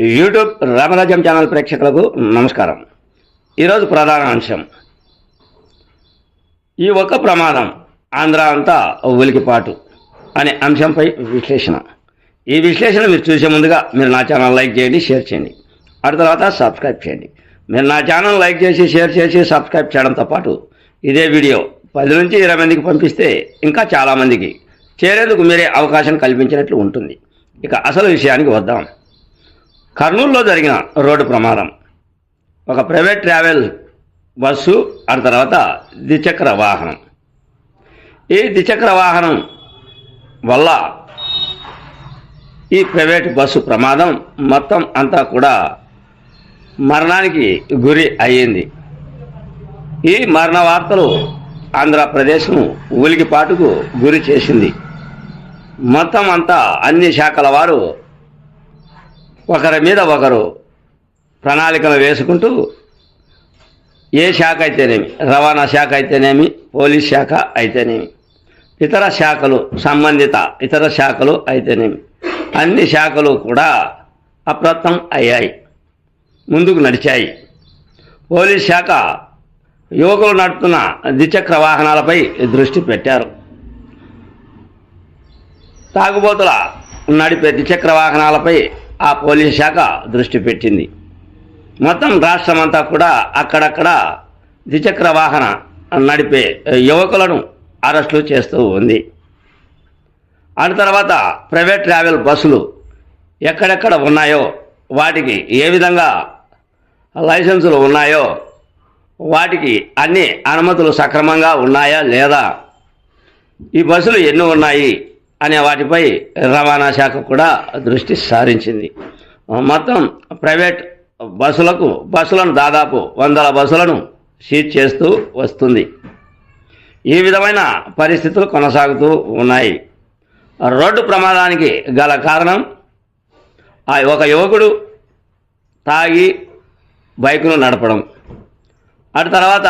YouTube రామరాజ్యం channel ప్రేక్షకులకు నమస్కారం. ఈరోజు ప్రధాన అంశం. ఈ ఒక్క ప్రమాదం ఆంధ్ర అంతా ఉలికిపాటు అనే అంశంపై విశ్లేషణ. ఈ విశ్లేషణ మీరు చూసే ముందుగా మీరు నా ఛానల్ లైక్ చేయండి షేర్ చేయండి. ఆ తర్వాత సబ్స్క్రైబ్ చేయండి. మీరు నా ఛానల్ లైక్ చేసి షేర్ చేసి సబ్స్క్రైబ్ చేయడంతో పాటు ఇదే వీడియో పది నుంచి ఇరవై మందికి పంపిస్తే ఇంకా చాలామందికి చేరేందుకు మీరే అవకాశం కల్పించినట్లు ఉంటుంది. ఇక అసలు విషయానికి వద్దాం. కర్నూలులో జరిగిన రోడ్డు ప్రమాదం. ఒక ప్రైవేట్ ట్రావెల్ బస్సు ఆ తర్వాత ద్విచక్ర వాహనం. ఈ ద్విచక్ర వాహనం వల్ల ఈ ప్రైవేట్ బస్సు ప్రమాదం మొత్తం అంతా కూడా మరణానికి గురి అయ్యింది. ఈ మరణ వార్తలు ఆంధ్రప్రదేశ్ను ఉలికిపాటుకు గురి చేసింది. మొత్తం అంతా అన్ని శాఖల వారు ఒకరి మీద ఒకరు ప్రణాళికలు వేసుకుంటూ ఏ శాఖ అయితేనేమి రవాణా శాఖ అయితేనేమి పోలీస్ శాఖ అయితేనేమి ఇతర శాఖలు సంబంధిత ఇతర శాఖలు అయితేనేమి అన్ని శాఖలు కూడా అప్రత్తం అయ్యాయి ముందుకు నడిచాయి. పోలీస్ శాఖ యువకులు నడుపుతున్న ద్విచక్ర వాహనాలపై దృష్టి పెట్టారు. తాగుబోతుల నడిపే ద్విచక్ర వాహనాలపై ఆ పోలీస్ శాఖ దృష్టి పెట్టింది. మొత్తం రాష్ట్రం అంతా కూడా అక్కడక్కడ ద్విచక్ర వాహన నడిపే యువకులను అరెస్టులు చేస్తూ ఉంది. ఆ తర్వాత ప్రైవేట్ ట్రావెల్ బస్సులు ఎక్కడెక్కడ ఉన్నాయో వాటికి ఏ విధంగా లైసెన్సులు ఉన్నాయో వాటికి అన్ని అనుమతులు సక్రమంగా ఉన్నాయా లేదా ఈ బస్సులు ఎన్ని ఉన్నాయి అనే వాటిపై రవాణా శాఖ కూడా దృష్టి సారించింది. మొత్తం ప్రైవేట్ బస్సులకు బస్సులను దాదాపు వందల బస్సులను సీజ్ చేస్తూ వస్తుంది. ఈ విధమైన పరిస్థితులు కొనసాగుతూ ఉన్నాయి. రోడ్డు ప్రమాదానికి గల కారణం ఆ ఒక యువకుడు తాగి బైకును నడపడం. అటు తర్వాత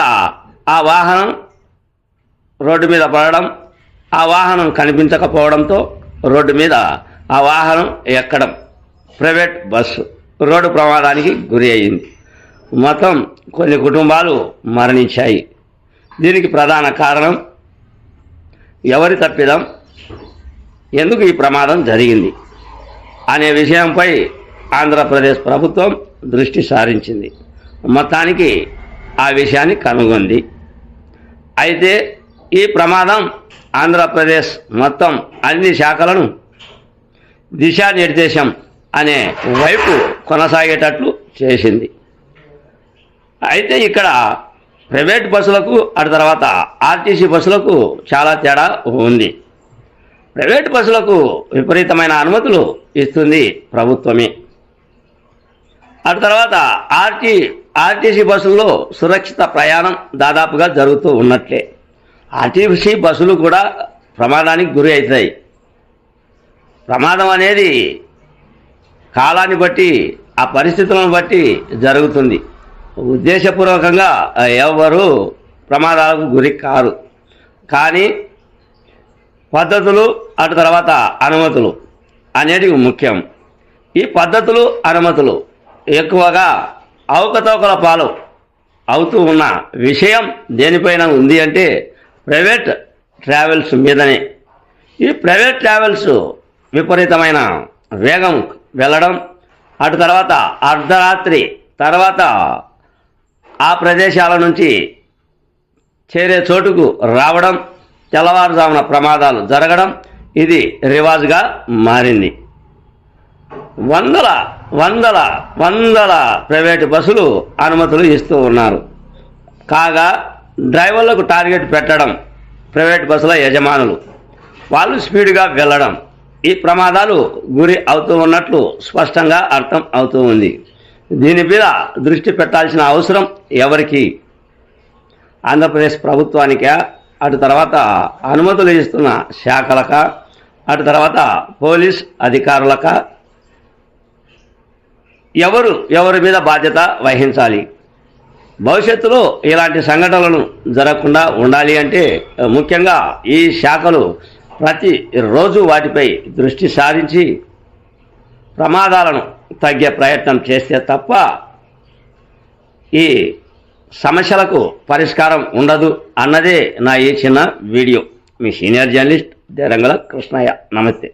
ఆ వాహనం రోడ్డు మీద పడడం ఆ వాహనం కనిపించకపోవడంతో రోడ్డు మీద ఆ వాహనం ఎక్కడం. ప్రైవేట్ బస్సు రోడ్డు ప్రమాదానికి గురి అయింది మొత్తం కొన్ని కుటుంబాలు మరణించాయి. దీనికి ప్రధాన కారణం ఎవరి తప్పిదం? ఎందుకు ఈ ప్రమాదం జరిగింది? అనే విషయంపై ఆంధ్రప్రదేశ్ ప్రభుత్వం దృష్టి సారించింది. మొత్తానికి ఆ విషయాన్ని కనుగొంది. అయితే ఈ ప్రమాదం ఆంధ్రప్రదేశ్ మొత్తం అన్ని శాఖలను దిశానిర్దేశం అనే వైపు కొనసాగేటట్లు చేసింది. అయితే ఇక్కడ ప్రైవేట్ బస్సులకు ఆ తర్వాత ఆర్టీసీ బస్సులకు చాలా తేడా ఉంది. ప్రైవేట్ బస్సులకు విపరీతమైన అనుమతులు ఇస్తుంది ప్రభుత్వమే. ఆ తర్వాత ఆర్టీ ఆర్టీసీ బస్సుల్లో సురక్షిత ప్రయాణం దాదాపుగా జరుగుతూ ఉన్నట్లే. ఆర్టీసీ బస్సులు కూడా ప్రమాదానికి గురి అవుతాయి. ప్రమాదం అనేది కాలాన్ని బట్టి ఆ పరిస్థితులను బట్టి జరుగుతుంది. ఉద్దేశపూర్వకంగా ఎవరు ప్రమాదాలకు గురి కారు. కానీ పద్ధతులు అటు తర్వాత అనుమతులు అనేటివి ముఖ్యం. ఈ పద్ధతులు అనుమతులు ఎక్కువగా అవకతవకల పాలు అవుతూ ఉన్న విషయం దేనిపైన ఉంది అంటే ప్రైవేట్ ట్రావెల్స్ మీదనే. ఈ ప్రైవేట్ ట్రావెల్స్ విపరీతమైన వేగం వెళ్ళడం అటు తర్వాత అర్ధరాత్రి తర్వాత ఆ ప్రదేశాల నుంచి చేరే చోటుకు రావడం తెల్లవారుజామున ప్రమాదాలు జరగడం ఇది రివాజ్గా మారింది. వందల వందల వందల ప్రైవేటు బస్సులు అనుమతులు ఇస్తూ ఉన్నారు. కాగా డ్రైవర్లకు టార్గెట్ పెట్టడం ప్రైవేట్ బస్సుల యజమానులు. వాళ్ళు స్పీడ్గా వెళ్ళడం. ఈ ప్రమాదాలు గురి అవుతూ ఉన్నట్లు స్పష్టంగా అర్థం అవుతూ ఉంది. దీని మీద దృష్టి పెట్టాల్సిన అవసరం ఎవరికి? ఆంధ్రప్రదేశ్ ప్రభుత్వానికా? అటు తర్వాత అనుమతులు ఇస్తున్న శాఖలక? అటు తర్వాత పోలీస్ అధికారులక? ఎవరు ఎవరి మీద బాధ్యత వహించాలి? భవిష్యత్తులో ఇలాంటి సంఘటనలను జరగకుండా ఉండాలి అంటే ముఖ్యంగా ఈ శాఖలు ప్రతి రోజు వాటిపై దృష్టి సారించి ప్రమాదాలను తగ్గే ప్రయత్నం చేస్తే తప్ప ఈ సమస్యలకు పరిష్కారం ఉండదు అన్నదే నా ఈ చిన్న వీడియో. మీ సీనియర్ జర్నలిస్ట్ దేరంగల కృష్ణయ్య. నమస్తే.